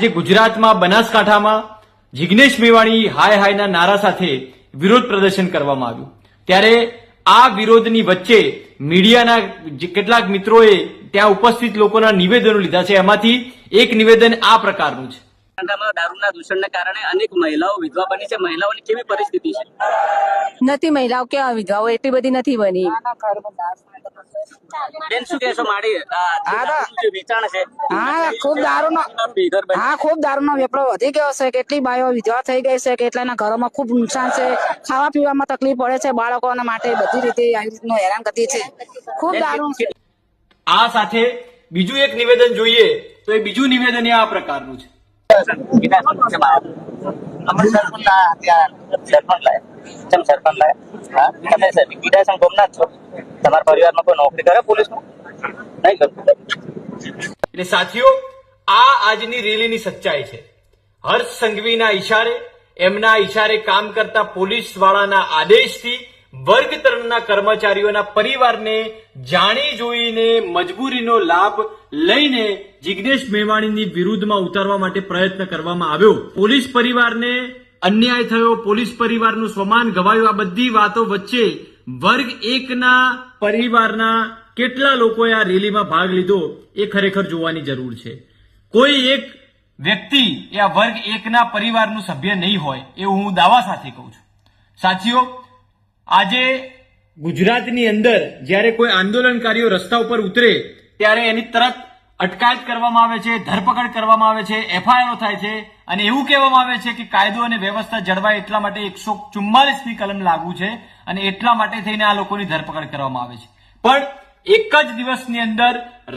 આજે ગુજરાતમાં બનાસકાંઠામાં જિગ્નેશ મેવાણી હાય હાયના નારા સાથે વિરોધ પ્રદર્શન કરવામાં આવ્યું. ત્યારે આ વિરોધની વચ્ચે મીડિયાના કેટલાક મિત્રોએ ત્યાં ઉપસ્થિત લોકોના નિવેદનો લીધા છે. એમાંથી એક નિવેદન આ પ્રકારનું છે. બનાસકાંઠામાં દારૂના દૂષણને કારણે અનેક મહિલાઓ વિધવા બની છે. મહિલાઓની કેવી પરિસ્થિતિ છે? નથી મહિલાઓ કેવા વિધવાઓ? એટલી બધી નથી બની. બેન શું કહેશો માડી આ જે હા, દારૂનું જે વેચાણ છે હા ખૂબ દારૂનો હા ખૂબ દારૂનો વેપાર વધી ગયો છે. કેટલી બાયો વિધવા થઈ ગઈ છે. કેટલાના ઘરોમાં ખૂબ નુકસાન છે. ખાવા પીવામાં તકલીફ પડે છે બાળકોના માટે. બધી રીતે આવી રીતનું હેરાન કરતી છે. ખૂબ દારૂ છે. આ સાથે બીજું એક નિવેદન જોઈએ તો એ બીજું નિવેદન એ આ પ્રકારનું છે. તમારા પરિવારમાં નોકરી કરે આ આજની રેલીની સચ્ચાઈ છે. હર્ષ સંઘવીના ઈશારે, એમના ઈશારે કામ કરતા પોલીસ વાળાના આદેશથી વર્ગ ત્રણના કર્મચારીઓના પરિવારને જાણી જોઈને મજબૂરીનો લાભ લઈને જિગ્નેશ મેવાણીની વિરુદ્ધમાં ઉતારવા માટે પ્રયત્ન કરવામાં આવ્યો. પોલીસ પરિવારને અન્યાય થયો. પોલીસ પરિવારનું સ્વમાન ગવાયું. આ બધી વાતો વચ્ચે વર્ગ એકના પરિવારના કેટલા લોકોએ આ રેલીમાં ભાગ લીધો એ ખરેખર જોવાની જરૂર છે. કોઈ એક વ્યક્તિ એ આ વર્ગ એકના પરિવારનું સભ્ય નહીં હોય એવું હું દાવા સાથે કહું છું. સાથીઓ આજે ગુજરાતની અંદર જ્યારે કોઈ આંદોલનકારીઓ રસ્તા ઉપર ઉતરે, ત્યારે એની તરત અટકાયત કરવામાં આવે છે, ધરપકડ કરવામાં આવે છે એફઆઈઆર થાય છે અને એવું કહેવામાં આવે છે કે કાયદો અને વ્યવસ્થા જળવાય એટલા માટે એકસો ચુમ્માલીસની કલમ લાગુ છે અને એટલા માટે થઈને આ લોકોની ધરપકડ કરવામાં આવે છે. પણ એક જ દિવસની અંદર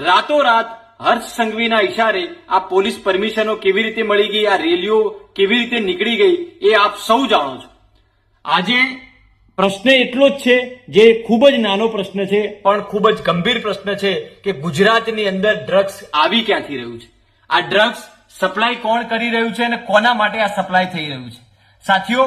રાતોરાત હર્ષ સંઘવીના ઇશારે આ પોલીસ પરમિશનો કેવી રીતે મળી ગઈ, આ રેલીઓ કેવી રીતે નીકળી ગઈ, એ આપ સૌ જાણો છો. આજે પ્રશ્ન એટલો જ છે જે ખૂબ જ નાનો પ્રશ્ન છે, પણ ખૂબ જ ગંભીર પ્રશ્ન છે કે ગુજરાતની અંદર ડ્રગ્સ આવી ક્યાંથી રહ્યું છે? આ ડ્રગ્સ સપ્લાય કોણ કરી રહ્યું છે અને કોના માટે આ સપ્લાય થઈ રહ્યું છે? સાથીઓ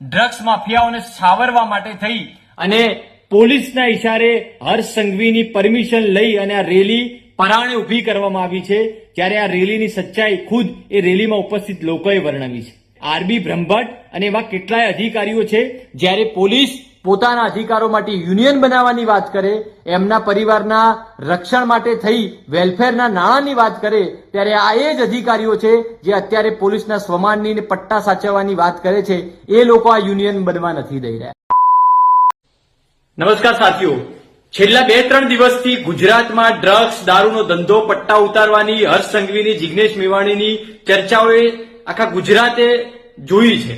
ડ્રગ્સ માફિયાઓને સાવરવા માટે થઈ અને પોલીસના ઇશારે હર્ષ સંઘવીની પરમિશન લઈ અને આ રેલી પરાણે ઊભી કરવામાં આવી છે, જ્યારે આ રેલીની સચ્ચાઈ ખુદ એ રેલીમાં ઉપસ્થિત લોકોએ વર્ણવી છે. આરબી બ્રહ્મભટ્ટ અને એવા કેટલાય અધિકારીઓ છે, જ્યારે પોલીસ પોતાના અધિકારો માટે યુનિયન બનાવવાની વાત કરે, એમના પરિવારના રક્ષણ માટે થઈ વેલફેરના નાણાંની વાત કરે, ત્યારે આ એ જ અધિકારીઓ છે, જે અત્યારે પોલીસના સ્વમાનની પટ્ટા સાચવવાની વાત કરે છે. એ લોકો આ યુનિયન બનવા નથી દઈ રહ્યા. નમસ્કાર સાથીઓ. છેલ્લા બે ત્રણ દિવસથી ગુજરાતમાં ડ્રગ્સ, દારૂનો ધંધો, પટ્ટા ઉતારવાની, હર્ષ સંઘવીની, જિગ્નેશ મેવાણીની ચર્ચાઓએ આખા ગુજરાતે જોઈ છે.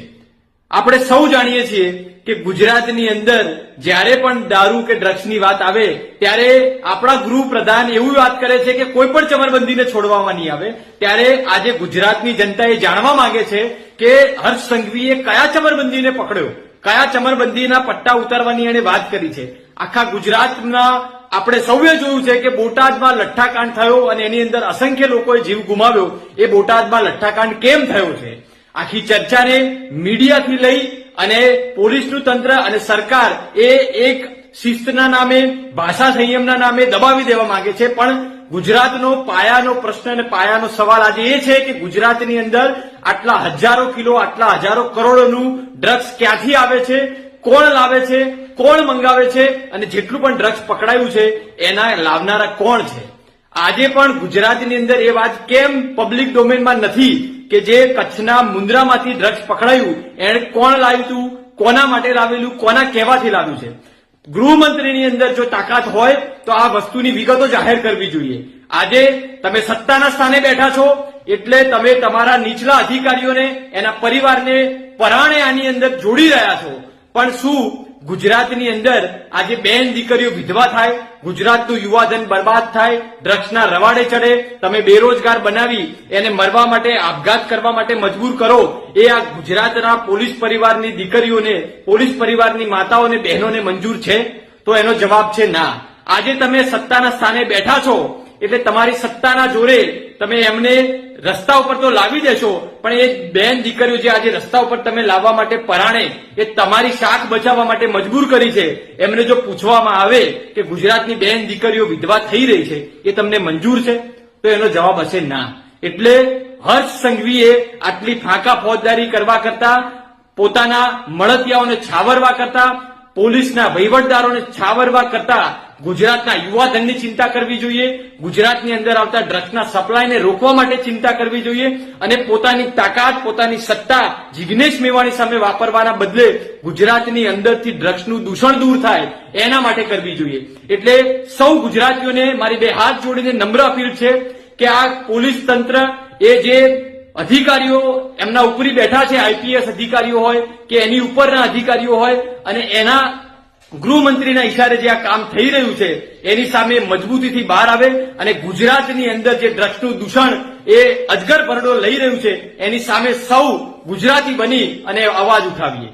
આપણે સૌ જાણીએ છીએ કે ગુજરાતની અંદર જ્યારે પણ દારૂ કે ડ્રગ્સની વાત આવે, ત્યારે આપણા ગૃહ પ્રધાન એવું વાત કરે છે કે કોઈ પણ ચમરબંધીને છોડવામાં નહીં આવે. ત્યારે આજે ગુજરાતની જનતા એ જાણવા માંગે છે કે હર્ષ સંઘવીએ કયા ચમરબંધીને પકડ્યો? કયા ચમરબંધીના પટ્ટા ઉતારવાની એણે વાત કરી છે? આખા ગુજરાતના આપણે સૌએ જોયું છે કે બોટાદમાં લઠ્ઠાકાંડ થયો અને એની અંદર અસંખ્ય લોકોએ જીવ ગુમાવ્યો. એ બોટાદમાં લઠ્ઠાકાંડ કેમ થયો છે? આખી ચર્ચાને મીડિયાથી લઈ અને પોલીસનું તંત્ર અને સરકાર એ એક શિસ્તના નામે, ભાષા સંયમના નામે દબાવી દેવા માંગે છે. પણ ગુજરાતનો પાયાનો પ્રશ્ન અને પાયાનો સવાલ આજે એ છે કે ગુજરાતની અંદર આટલા હજારો કિલો, આટલા હજારો કરોડોનું ડ્રગ્સ ક્યાંથી આવે છે? કોણ લાવે છે? કોણ મંગાવે છે અને જેટલું પણ ડ્રગ્સ પકડાયું છે, એના લાવનારા કોણ છે? આજે પણ ગુજરાતની અંદર એ વાત કેમ પબ્લિક ડોમેનમાં નથી કે જે કચ્છના મુન્દ્રામાંથી ડ્રગ્સ પકડાયું એને કોણ લાવ્યું હતું કોના માટે લાવેલું? કોના કહેવાથી લાવ્યું છે? ગૃહમંત્રીની અંદર જો તાકાત હોય, તો આ વસ્તુની વિગતો જાહેર કરવી જોઈએ. આજે તમે સત્તાના સ્થાને બેઠા છો, એટલે તમે તમારા નીચલા અધિકારીઓને, એના પરિવારને પરાણે આની અંદર જોડી રહ્યા છો. પણ શું ગુજરાતની અંદર આજે બેન દીકરીઓ વિધવા થાય, ગુજરાતનું યુવાધન બરબાદ થાય, ડ્રગ્સના રવાડે ચડે, તમે બેરોજગાર બનાવી, એને મરવા માટે આપઘાત કરવા માટે મજબૂર કરો, એ આ ગુજરાતના પોલીસ પરિવારની દીકરીઓને, પોલીસ પરિવારની માતાઓને, બહેનોને મંજૂર છે? તો એનો જવાબ છે ના. આજે તમે સત્તાના સ્થાને બેઠા છો, એટલે તમારી સત્તાના જોરે તમે એમને રસ્તા ઉપર તો લાવી દેશો, પણ એ બેન દીકરીઓ જે આજે રસ્તા ઉપર તમે લાવવા માટે પરાણે, એ તમારી શાક બચાવવા માટે મજબૂર કરી છે. એમને જો પૂછવામાં આવે કે ગુજરાતની બેન દીકરીઓ વિધવા થઈ રહી છે, એ તમને મંજૂર છે? તો એનો જવાબ હશે ના. એટલે હર્ષ સંઘવીએ આટલી ફાંકા ફોજદારી કરવા કરતા, પોતાના મળતિયાઓને છાવરવા કરતા, પોલીસના વહીવટદારોને છાવરવા કરતા ગુજરાતના યુવાધનની ચિંતા કરવી જોઈએ, ગુજરાતની અંદર આવતા ડ્રગ્સના સપ્લાયને રોકવા માટે ચિંતા કરવી જોઈએ અને પોતાની તાકાત, પોતાની સત્તા જિજ્ઞેશ મેવાણી સામે વાપરવાના બદલે ગુજરાતની અંદરથી ડ્રગ્સનું દૂષણ દૂર થાય એના માટે કરવી જોઈએ. એટલે સૌ ગુજરાતીઓને મારી બે હાથ જોડીને નમ્ર અપીલ છે કે આ પોલીસ તંત્ર, એ જે અધિકારીઓ એમના ઉપરી બેઠા છે, આઈપીએસ અધિકારીઓ હોય કે એની ઉપરના અધિકારીઓ હોય અને એના ગૃહમંત્રીના ઇશારે જે આ કામ થઈ રહ્યું છે, એની સામે મજબૂતીથી બહાર આવે અને ગુજરાતની અંદર જે દ્રષ્ટનું દૂષણ એ અજગર ભરડો લઈ રહ્યું છે, એની સામે સૌ ગુજરાતી બની અને અવાજ ઉઠાવીએ.